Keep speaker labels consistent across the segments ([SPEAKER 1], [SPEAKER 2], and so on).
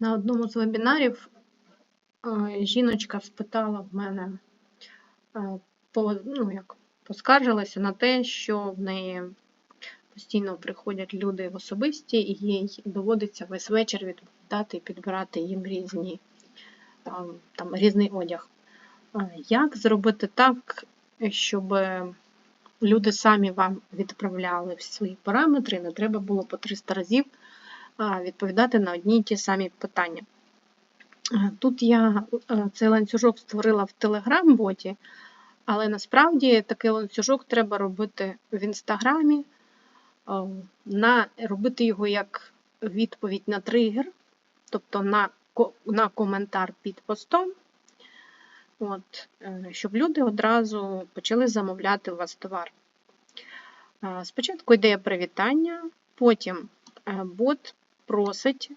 [SPEAKER 1] На одному з вебінарів е, жіночка спитала в мене, е, по, ну, як, поскаржилася на те, що в неї постійно приходять люди в особисті, і їй доводиться весь вечір відповідати і підбирати їм різні, е, там, різний одяг. Як зробити так, щоб люди самі вам відправляли свої параметри, не треба було по 300 разів відповідати на одні й ті самі питання. Тут я е, цей ланцюжок створила в Telegram-боті, але насправді такий ланцюжок треба робити в Інстаграмі, е, на, робити його як відповідь на тригер, тобто на, на коментар під постом, от, е, щоб люди одразу почали замовляти у вас товар. Спочатку йде привітання, потім бот просить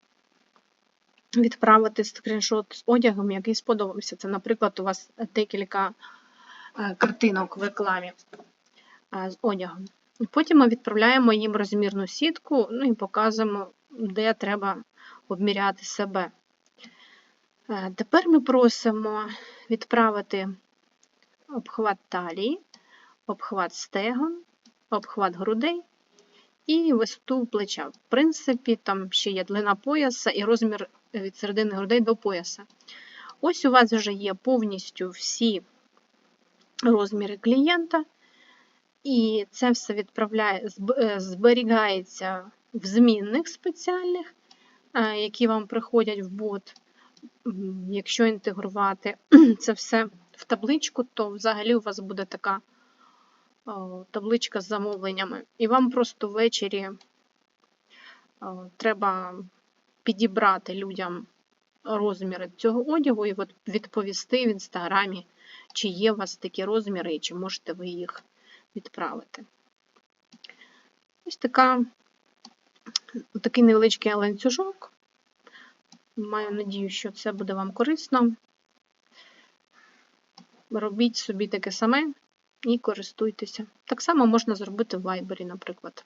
[SPEAKER 1] відправити скріншот з одягом, який сподобався. Це, наприклад, у вас декілька е, картинок в рекламі е, з одягом. Потім ми відправляємо їм розмірну сітку ну і показуємо, де треба обміряти себе. Е, Тепер ми просимо відправити обхват талії, обхват стегон, обхват грудей і висоту плеча. В принципі, там ще є длина пояса і розмір від середини грудей до пояса. Ось у вас вже є повністю всі розміри клієнта, і це все відправляє, е, зберігається в змінних спеціальних, е, які вам приходять в бот. Якщо інтегрувати це все в табличку, то взагалі у вас буде така табличка з замовленнями. І вам просто ввечері треба підібрати людям розміри цього одягу і відповісти в інстаграмі, чи є у вас такі розміри і чи можете ви їх відправити. Ось така, такий невеличкий ланцюжок. Маю надію, що це буде вам корисно. Робіть собі таке саме і користуйтеся. Так само можна зробити в Viber, наприклад.